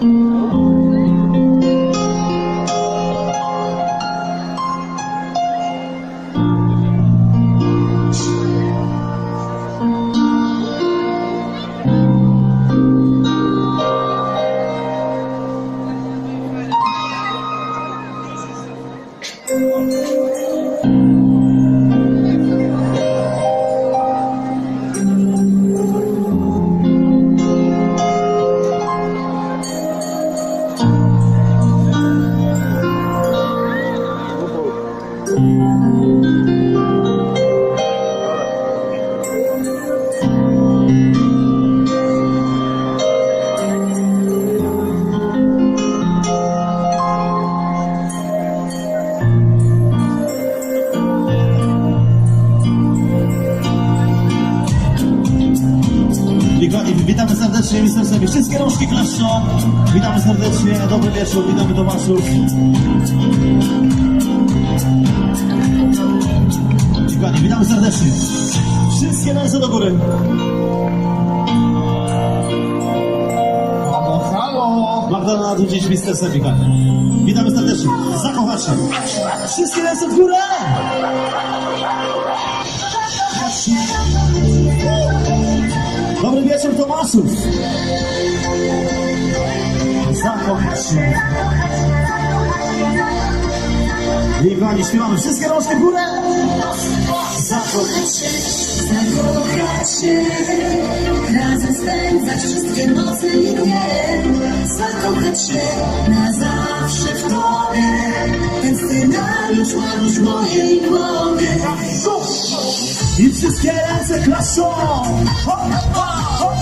Witamy- Witamy serdecznie, Mister sobie. Wszystkie rączki klaszczą. Witamy serdecznie, dobry wieczór, witamy Tomaszów. Dokładnie, witamy serdecznie. Wszystkie ręce do góry. Halo, halo! Magdalena Dudzić, Mister Sebika. Witamy serdecznie. Zakochać się. Wszystkie ręce w górę. Dobry wieczór Tomaszów. Zakochać się. I kochani, śpiewamy wszystkie rączki w górę. Zakochać się. Zakochać się, razem spędzać wszystkie noce i dnie. Zakochać się na zawsze w tobie. Ten scenariusz mam już mojej głowie. I wszystkie ręce klaszczą. Ho, ho, ho.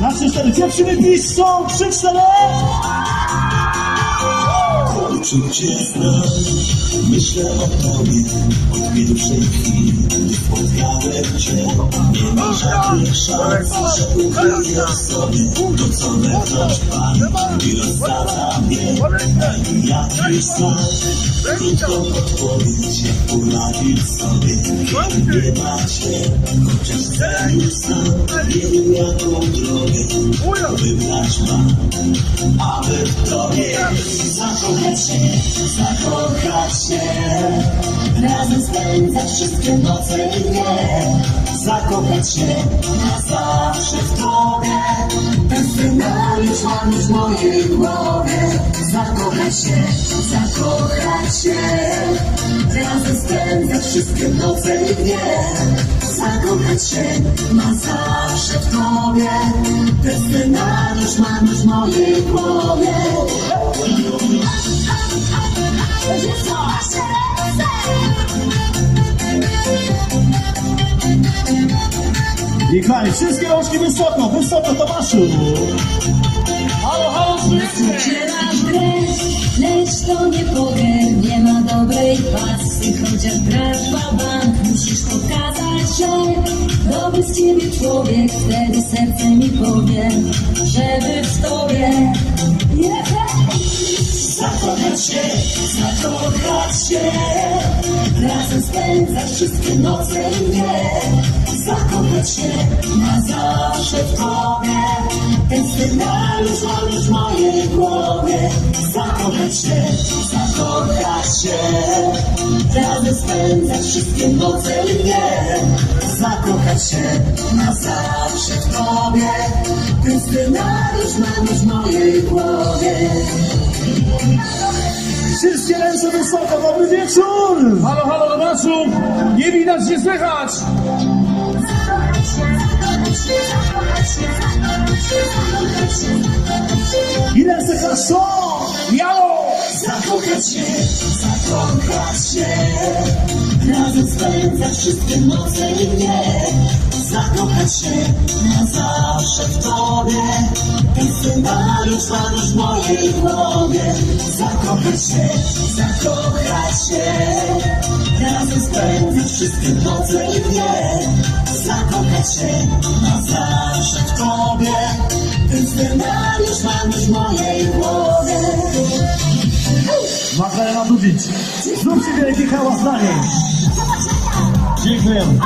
Na trzy, cztery. Dziewczyny piszczą. Trzy, cztery. Czuć cię znam, myślę o tobie od pierwszej chwili, gdy spotkałem cię. Nie ma żadnych szans, że ukryję w sobie to, co wewnątrz pali i rozsadza mnie. Mi jakiś znak, krótką odpowiedź, poradzić sobie, nie ma cię. Chociaż już sam, nie wiem jaką drogę wybrać mam, aby w tobie Zakochać się, zakochać się, razem spędzać wszystkie noce i dnie. Zakochać się na zawsze w tobie. Ten scenariusz mam już w mojej głowie. Zakochać się, zakochać się, razem spędzać wszystkie noce i dnie. Zakochać się na zawsze w tobie. Ten scenariusz mam już w mojej głowie. I kochani, wszystkie rączki wysoko, wysoko Tomaszu. Halo, halo, grę, lecz to nie poker, nie ma dobrej pasy, chociaż grasz bank, musisz pokazać, że dobry z ciebie człowiek, wtedy serce mi powie, żeby w tobie. Zakochać się, zakochać się, razem spędzać wszystkie noce i dnie, zakochać się na zawsze w tobie, ten scenariusz mam już w mojej głowie, zakochać się, zakochać się, razem spędzać wszystkie noce i dnie, zakochać się na zawsze w tobie, ten scenariusz mam już w mojej głowie. Wszystkie ręce wysoko, dobry wieczór. Halo, halo, Tomaszu! Nie widać, nie słychać! I ręce klaszczą. Jalo! Zakochać się, zakochać się Razem spędzać wszystkie noce i dnie Zakochać się na zawsze w tobie Ten scenariusz mam już w mojej głowie Zakochać się, zakochać się Razem spędzać wszystkie noce i dnie Zakochać się na zawsze w tobie Ten scenariusz mam już w mojej głowie Magdalena Dudzić. Zróbcie wielkie hałas na niej. Dziękujemy.